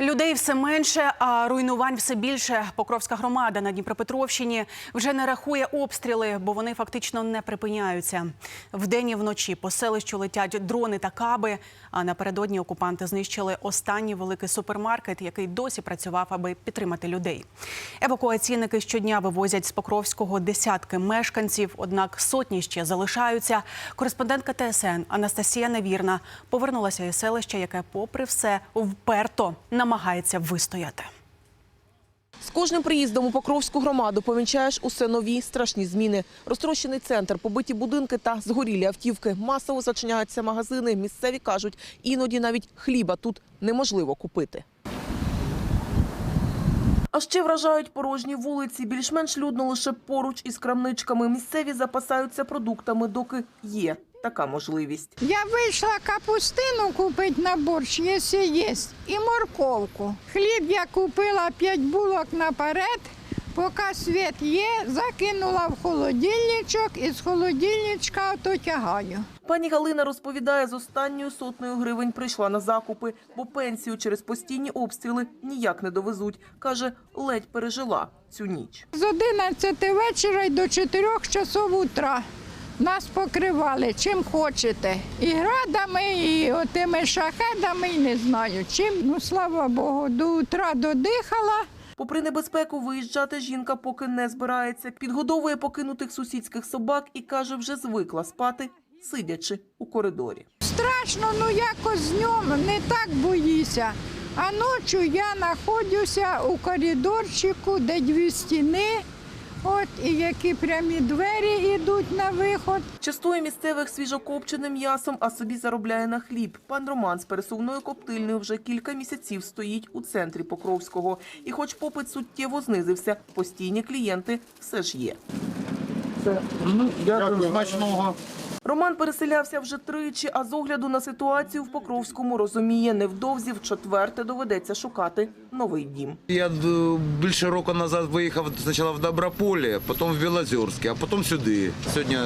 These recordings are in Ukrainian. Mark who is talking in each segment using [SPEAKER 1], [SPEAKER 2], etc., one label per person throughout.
[SPEAKER 1] Людей все менше, а руйнувань все більше. Покровська громада на Дніпропетровщині вже не рахує обстріли, бо вони фактично не припиняються. Вдень і вночі по селищу летять дрони та каби. А напередодні окупанти знищили останній великий супермаркет, який досі працював, аби підтримати людей. Евакуаційники щодня вивозять з Покровського десятки мешканців, однак сотні ще залишаються. Кореспондентка ТСН Анастасія Невірна повернулася із селища, яке, попри все, вперто намагається вистояти.
[SPEAKER 2] З кожним приїздом у Покровську громаду помічаєш усе нові страшні зміни. Розтрощений центр, побиті будинки та згорілі автівки. Масово зачиняються магазини. Місцеві кажуть, іноді навіть хліба тут неможливо купити. А ще вражають порожні вулиці. Більш-менш людно лише поруч із крамничками. Місцеві запасаються продуктами, доки є така можливість.
[SPEAKER 3] Я вийшла капустину купити на борщ, якщо є, і морковку. Хліб я купила 5 булок наперед, поки світ є, закинула в холодильничок і з холодильничка ото тягаю.
[SPEAKER 2] Пані Галина розповідає, з останньою сотнею гривень прийшла на закупи, бо пенсію через постійні обстріли ніяк не довезуть. Каже, ледь пережила цю ніч.
[SPEAKER 3] З 11 вечора й до 4 часов утра. Нас покривали чим хочете. І градами, і отими шахедами, і не знаю чим. Ну, слава Богу, до утра додихала.
[SPEAKER 2] Попри небезпеку, виїжджати жінка поки не збирається. Підгодовує покинутих сусідських собак і каже, вже звикла спати, сидячи у коридорі.
[SPEAKER 3] Страшно, ну якось з днем не так боїся. А ночі я знаходжуся у коридорчику, де дві стіни, от і які прямі двері йдуть на виход.
[SPEAKER 2] Частує місцевих свіжокопченим м'ясом, а собі заробляє на хліб. Пан Роман з пересувною коптильною вже кілька місяців стоїть у центрі Покровського. І хоч попит суттєво знизився, постійні клієнти все ж є.
[SPEAKER 4] Дякую, смачного.
[SPEAKER 2] Роман переселявся вже тричі, а з огляду на ситуацію в Покровському розуміє, невдовзі в четверте доведеться шукати новий дім.
[SPEAKER 4] Я більше року назад виїхав спочатку в Доброполі, потім в Білозерське, а потім сюди. Сьогодні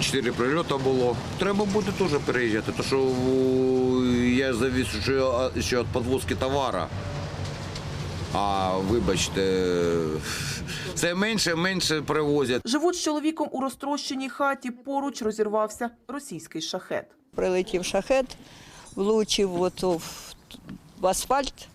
[SPEAKER 4] чотири прильоти було. Треба буде теж переїжджати, тому що я завіз ще, а, ще від підвозки товару. А вибачте, це менше менше привозять.
[SPEAKER 2] Живуть з чоловіком у розтрощеній хаті. Поруч розірвався російський шахет.
[SPEAKER 5] Прилетів шахет, влучив ото в асфальт.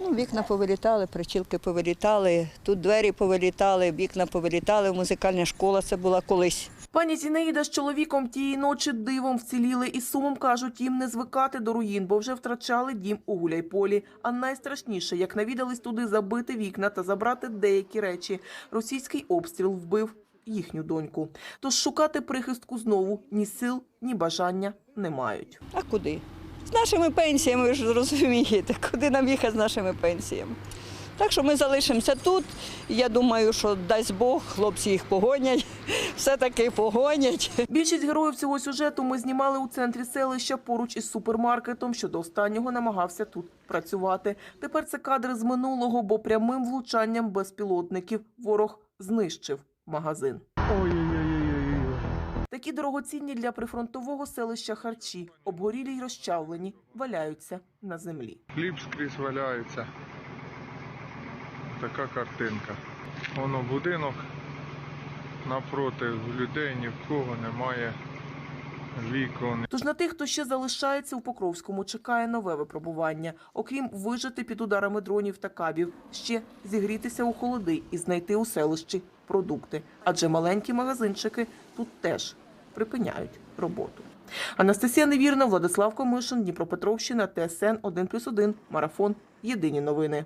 [SPEAKER 5] Ну, вікна повилітали, причілки повилітали, тут двері повилітали, вікна повилітали, музикальна школа це була колись.
[SPEAKER 2] Пані Зінаїда з чоловіком тієї ночі дивом вціліли і з сумом кажуть, їм не звикати до руїн, бо вже втрачали дім у Гуляйполі. А найстрашніше, як навідались туди забити вікна та забрати деякі речі. Російський обстріл вбив їхню доньку. Тож шукати прихистку знову ні сил, ні бажання не мають.
[SPEAKER 5] А куди? З нашими пенсіями, ви ж розумієте, куди нам їхати з нашими пенсіями. Так що ми залишимося тут. Я думаю, що дасть Бог, хлопці їх погонять, все-таки погонять.
[SPEAKER 2] Більшість героїв цього сюжету ми знімали у центрі селища поруч із супермаркетом, що до останнього намагався тут працювати. Тепер це кадри з минулого, бо прямим влучанням безпілотників ворог знищив магазин. Такі дорогоцінні для прифронтового селища харчі, обгорілі й розчавлені, валяються на землі.
[SPEAKER 6] Хліб скрізь валяється. Така картинка. Воно будинок напроти людей ні в кого немає вікон.
[SPEAKER 2] Тож на тих, хто ще залишається у Покровському, чекає нове випробування. Окрім вижити під ударами дронів та кабів, ще зігрітися у холоди і знайти у селищі продукти. Адже маленькі магазинчики тут теж припиняють роботу. Анастасія Невірна, Владислав Комишин, Дніпропетровщина, ТСН 1+,1, Марафон. Єдині новини.